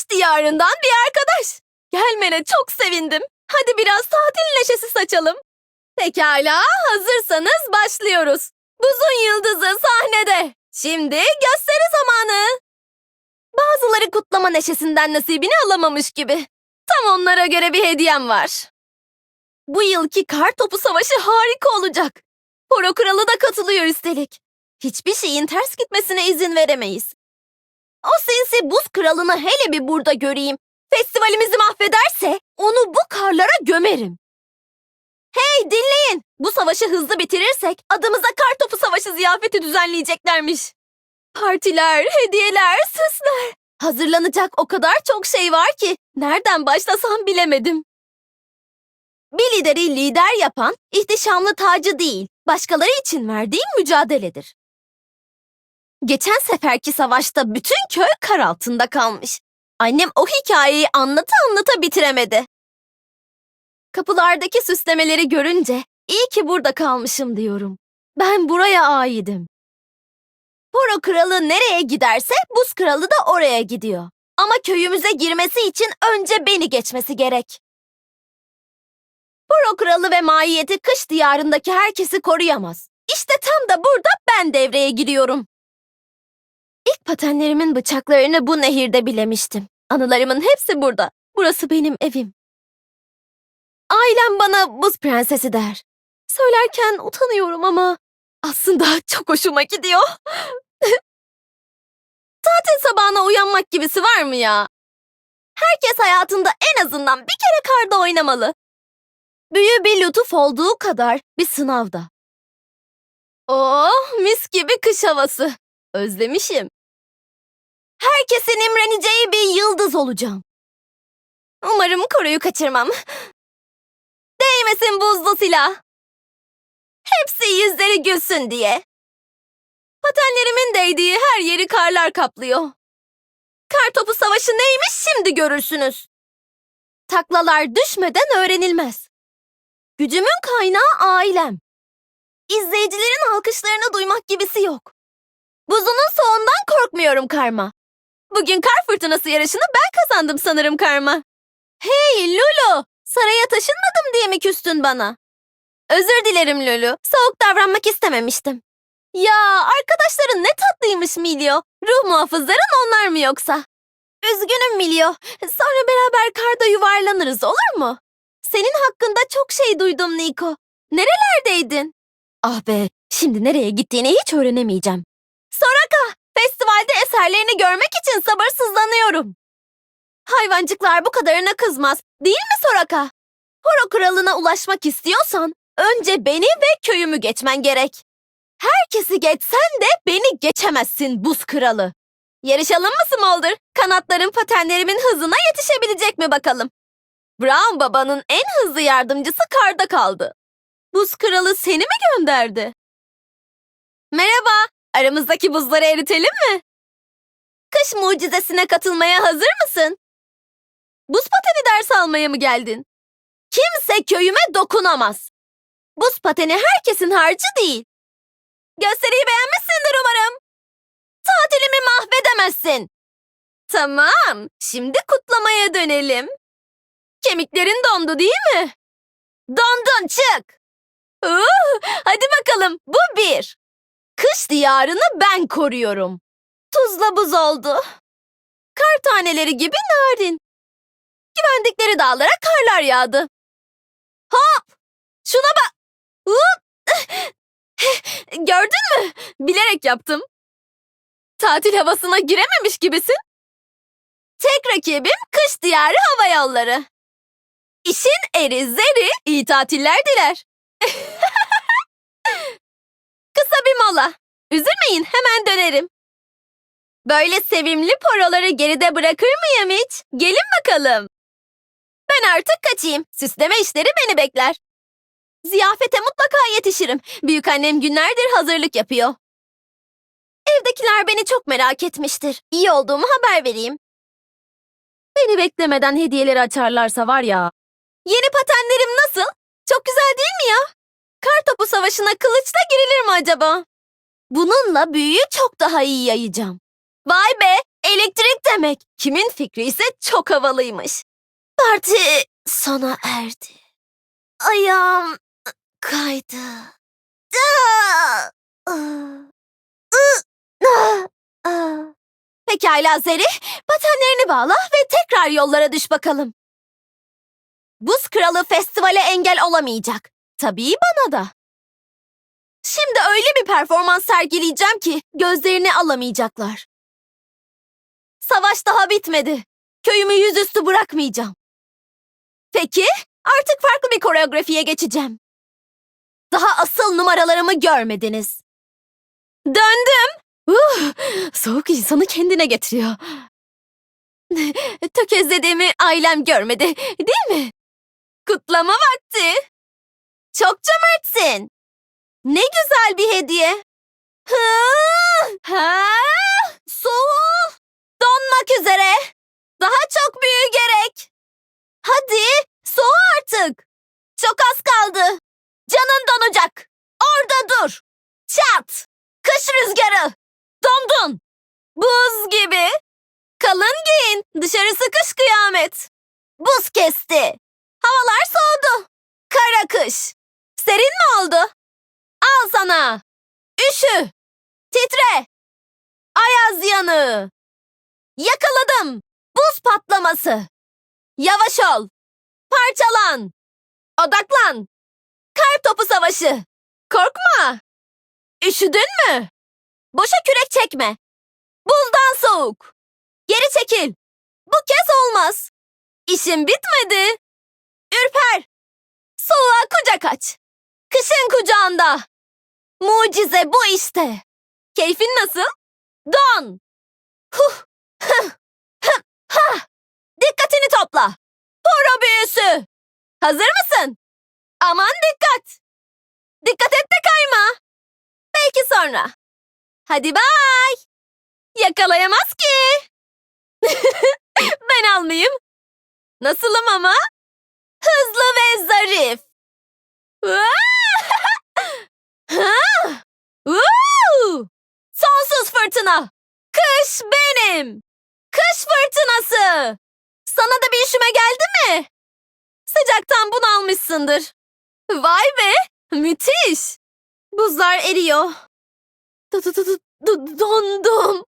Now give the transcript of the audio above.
Kış diyarından bir arkadaş. Gelmene çok sevindim. Hadi biraz tatil neşesi saçalım. Pekala, hazırsanız başlıyoruz. Buzun yıldızı sahnede. Şimdi gösteri zamanı. Bazıları kutlama neşesinden nasibini alamamış gibi. Tam onlara göre bir hediyem var. Bu yılki kar topu savaşı harika olacak. Poro kralı da katılıyor üstelik. Hiçbir şeyin ters gitmesine izin veremeyiz. O sinsi buz kralını hele bir burada göreyim. Festivalimizi mahvederse onu bu karlara gömerim. Hey dinleyin. Bu savaşı hızlı bitirirsek adımıza kar topu savaşı ziyafeti düzenleyeceklermiş. Partiler, hediyeler, süsler. Hazırlanacak o kadar çok şey var ki nereden başlasam bilemedim. Bir lideri lider yapan ihtişamlı tacı değil, başkaları için verdiğim mücadeledir. Geçen seferki savaşta bütün köy kar altında kalmış. Annem o hikayeyi anlata anlata bitiremedi. Kapılardaki süslemeleri görünce iyi ki burada kalmışım diyorum. Ben buraya aidim. Poro kralı nereye giderse buz kralı da oraya gidiyor. Ama köyümüze girmesi için önce beni geçmesi gerek. Poro kralı ve maiyeti kış diyarındaki herkesi koruyamaz. İşte tam da burada ben devreye giriyorum. İlk patenlerimin bıçaklarını bu nehirde bilemiştim. Anılarımın hepsi burada. Burası benim evim. Ailem bana buz prensesi der. Söylerken utanıyorum ama aslında çok hoşuma gidiyor. Tatil sabahına uyanmak gibisi var mı ya? Herkes hayatında en azından bir kere karda oynamalı. Büyü bir lütuf olduğu kadar bir sınavda. Oh mis gibi kış havası. Özlemişim. Herkesin imreneceği bir yıldız olacağım. Umarım koruyu kaçırmam. Değmesin buzlu silah. Hepsi yüzleri gülsün diye. Patenlerimin değdiği her yeri karlar kaplıyor. Kar topu savaşı neymiş şimdi görürsünüz. Taklalar düşmeden öğrenilmez. Gücümün kaynağı ailem. İzleyicilerin alkışlarını duymak gibisi yok. Buzunun soğuğundan korkmuyorum karma. Bugün kar fırtınası yarışını ben kazandım sanırım karma. Hey Lulu, saraya taşınmadım diye mi küstün bana? Özür dilerim Lulu, soğuk davranmak istememiştim. Ya arkadaşların ne tatlıymış Milio. Ruh muhafızların onlar mı yoksa? Üzgünüm Milio. Sonra beraber karda yuvarlanırız olur mu? Senin hakkında çok şey duydum Niko. Nerelerdeydin? Ah be, şimdi nereye gittiğini hiç öğrenemeyeceğim. Eserlerini görmek için sabırsızlanıyorum. Hayvancıklar bu kadarına kızmaz, değil mi Soraka? Horo kralına ulaşmak istiyorsan önce beni ve köyümü geçmen gerek. Herkesi geçsen de beni geçemezsin buz kralı. Yarışalım mı Smolder? Kanatlarım patenlerimin hızına yetişebilecek mi bakalım? Brown babanın en hızlı yardımcısı karda kaldı. Buz kralı seni mi gönderdi? Merhaba, aramızdaki buzları eritelim mi? Kış mucizesine katılmaya hazır mısın? Buz pateni ders almaya mı geldin? Kimse köyüme dokunamaz. Buz pateni herkesin harcı değil. Gösteriyi beğenmişsindir umarım. Tatilimi mahvedemezsin. Tamam, şimdi kutlamaya dönelim. Kemiklerin dondu değil mi? Dondun çık. Uh, hadi bakalım bu bir. Kış diyarını ben koruyorum. Tuzla buz oldu. Kar taneleri gibi narin. Güvendikleri dağlara karlar yağdı. Hop! Şuna bak. Hop! Gördün mü? Bilerek yaptım. Tatil havasına girememiş gibisin. Tek rakibim kış diyarı hava yolları. İşin eri zeri iyi tatiller diler. Kısa bir mola. Üzülmeyin hemen dönerim. Böyle sevimli poroları geride bırakır mıyım hiç? Gelin bakalım. Ben artık kaçayım. Süsleme işleri beni bekler. Ziyafete mutlaka yetişirim. Büyükannem günlerdir hazırlık yapıyor. Evdekiler beni çok merak etmiştir. İyi olduğumu haber vereyim. Beni beklemeden hediyeleri açarlarsa var ya. Yeni patenlerim nasıl? Çok güzel değil mi ya? Kar topu savaşına kılıçla girilir mi acaba? Bununla büyüyü çok daha iyi yayacağım. Vay be, elektrik de demek? Kimin fikri ise çok havalıymış. Parti sona erdi. Ayağım kaydı. Pekala Zeri, patenlerini bağla ve tekrar yollara düş bakalım. Buz Kralı festivale engel olamayacak. Tabii bana da. Şimdi öyle bir performans sergileyeceğim ki gözlerini alamayacaklar. Savaş daha bitmedi. Köyümü yüzüstü bırakmayacağım. Peki, artık farklı bir koreografiye geçeceğim. Daha asıl numaralarımı görmediniz. Döndüm. Uh, soğuk insanı kendine getiriyor. Tökezlediğimi ailem görmedi, değil mi? Kutlama vakti. Çok cömertsin. Ne güzel bir hediye. Hı, ha, soğuk. Donmak üzere. Daha çok büyü gerek. Hadi, soğu artık. Çok az kaldı. Canın donacak. Orada dur. Çat. Kış rüzgarı. Dondun. Buz gibi. Kalın giyin. Dışarısı kış kıyamet. Buz kesti. Havalar soğudu. Kara kış. Serin mi oldu? Al sana. Üşü. Titre. Ayaz yanığı. Yakaladım. Buz patlaması. Yavaş ol. Parçalan. Odaklan. Kar topu savaşı. Korkma. Üşüdün mü? Boşa kürek çekme. Buzdan soğuk. Geri çekil. Bu kez olmaz. İşim bitmedi. Ürper. Soğuğa kucak aç. Kışın kucağında. Mucize bu işte. Keyfin nasıl? Don. Huh. Dikkatini topla. Poro büyüsü. Hazır mısın? Aman dikkat. Dikkat et de kayma. Belki sonra. Hadi bay. Yakalayamaz ki. ben almayayım. Nasılım ama? Hızlı ve zarif. Sonsuz fırtına. Kış benim. Kış fırtınası. Sana da bir üşüme geldi mi? Sıcaktan bunalmışsındır. Vay be, müthiş. Buzlar eriyor. Du- du- du- du- Dondum.